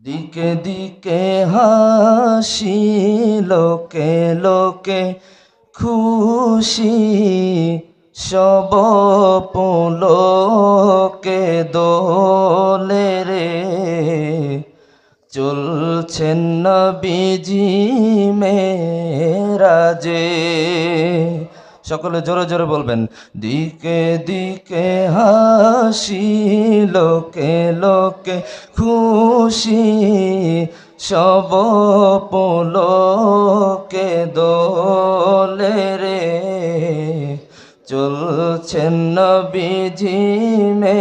দিকে দিকে হাসি লোকে লোকে খুশি সব পুলকে দোলে রে। চলছেন নবীজি মেরাজে সকলে জোরে জোরে বলবেন, দিকে দিকে হাসি, লোকে লোকে খুশি, সব পোলকে দোলে রে। চলছেন নবীজি মে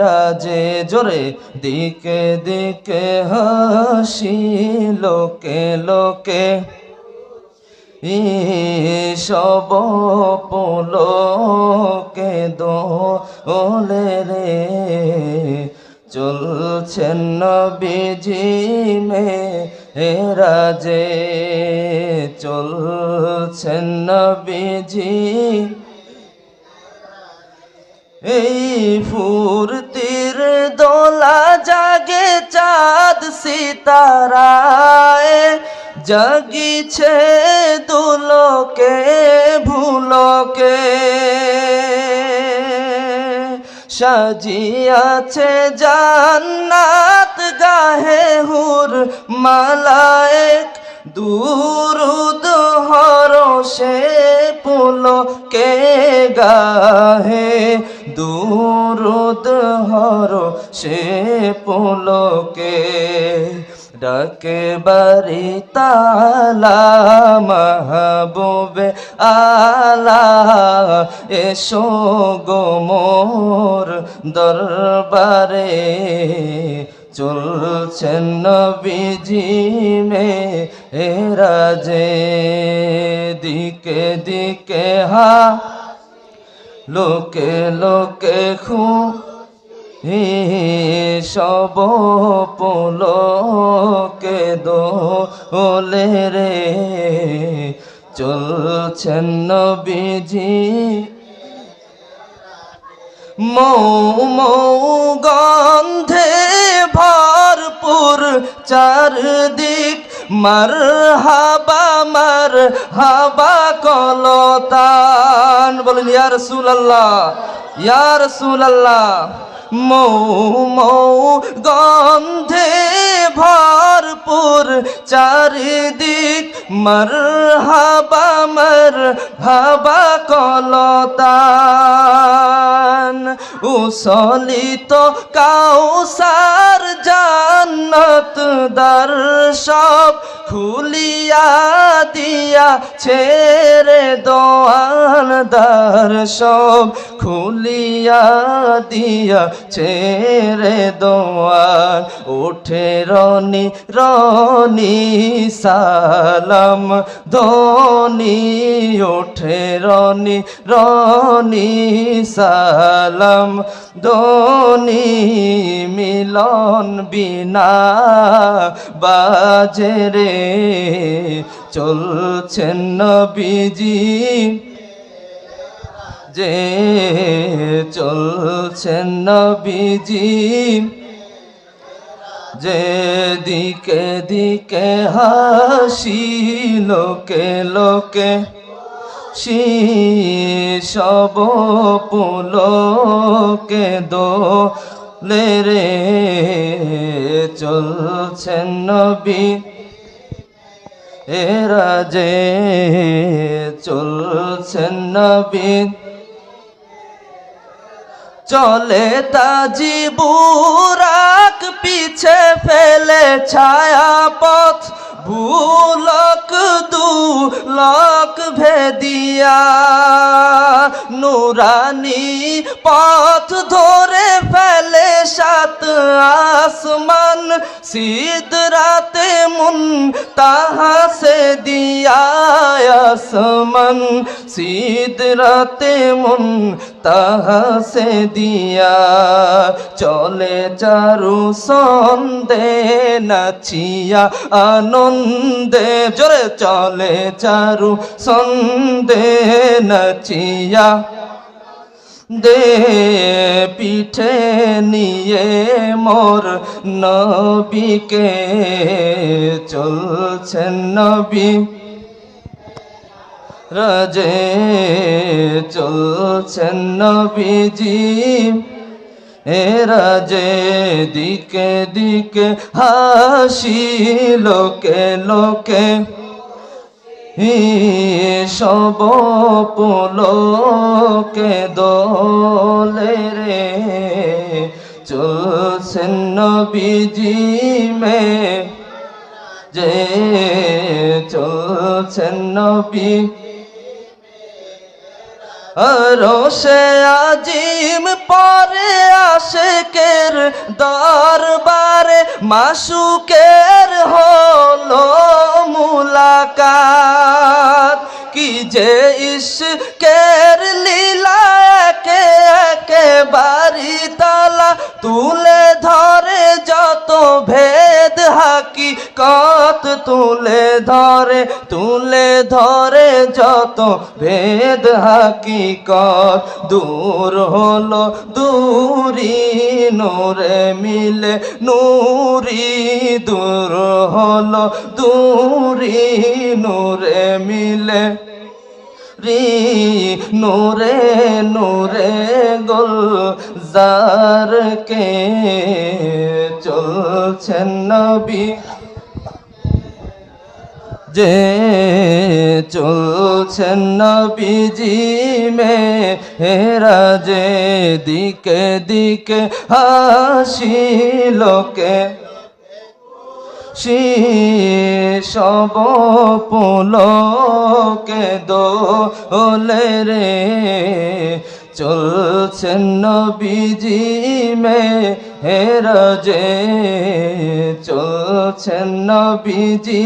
রাজে জোরে, দিকে দিকে হাসি, লোকে লোকে সব পোলকে দোলে রে, চলছেন নবীজি মে রাজে চলছেন নবীজি এই ফুরতির দোলা জাগে চাঁদ সিতারায়। জাগিছে দুলোকে, ভুলকে। সাজিয়াছে জান্নাত গাহে হুর মালায়েক, দুরুদ হরসে পুলকে গাহে, দুরুদ হর সে পুলকে। ডাকে বাড়ি তালা মাহবুবে আলা এসো গো মোর দরবারে চলছেন নবীজি মে রাজে দিকে দিকে হা লোকে লোকে খু হে সব পোলকে দোলে রে চলছেন নবীজি। মৌ মৌ গন্ধে ভরপুর চারদিক মার হাবা মার হাবা কলতান। বলেন, ইয়া রাসূলুল্লাহ ইয়া রাসূলুল্লাহ। মৌ গন্ধে ভরপুর চারিদিক মর হাবা মর হাবা কলতান। উসলিত কাউসার জান্নাত দর সব খুলিয়া দিয়া ছেড়ে দোয়ান সব খুলিয়া দিয়া ছেড়ে দোয়ান উঠে রনি রনি সালাম। ধনি উঠে রনি রনি সালাম। ধনি মিলন বিনা বাজে রে চলছেন নবীজি। যে চলছেন নবীজি। যে দিকে দিকে হাসি, লোকে লোকে সি সব পুলকে দো লে রে চলছেন নবী। এরা যে চলছেন নবী। চলে তা জীবুরাক পিছে ফেলে ছায়া পথ। ভুলক দু লক ভেদিয়া, নুরানি পথ ধরে ফেলে সাত আসমান সিদ রাতে মুন তাহা সে দিয়া রাতে মুন তাহা সে দিয়া চলে চারু সন্দে নাচিয়া আনন্দে জোরে চলে চারু, সন্দে নাচিয়া দে পিঠে নিয়ে মোর নবীকে চলছেন নবী। রাজে চলছেন নবীজি। এ রাজে, দিকে দিকে, হাসি লোকে লোকে। সব পুলকে দোলে রে, চলছেন নবীজি মে। যে চলছেন নবী রোশে আজিম পরে আশেকের দরবারে মাসুকের হলো মুলাকাত। কি যে ইশকের লীলা একে একে বাড়ি তালা তুলে তুলে ধরে তুলে ধরে যত ভেদ হাকি কত দূর হলো দূরি নূরে মিলে, নূরি দূর হলো দূরি নূরে মিলে। রি নূরে নূরে গোল জারকে চলছেন নবী। যে চলছেন নবীজি মে হেরা যে দিকে দিকে হাসি লোকে। সব পুলকে দোলে রে চলছেন নবীজি মে হেরা যে চলছেন নবীজি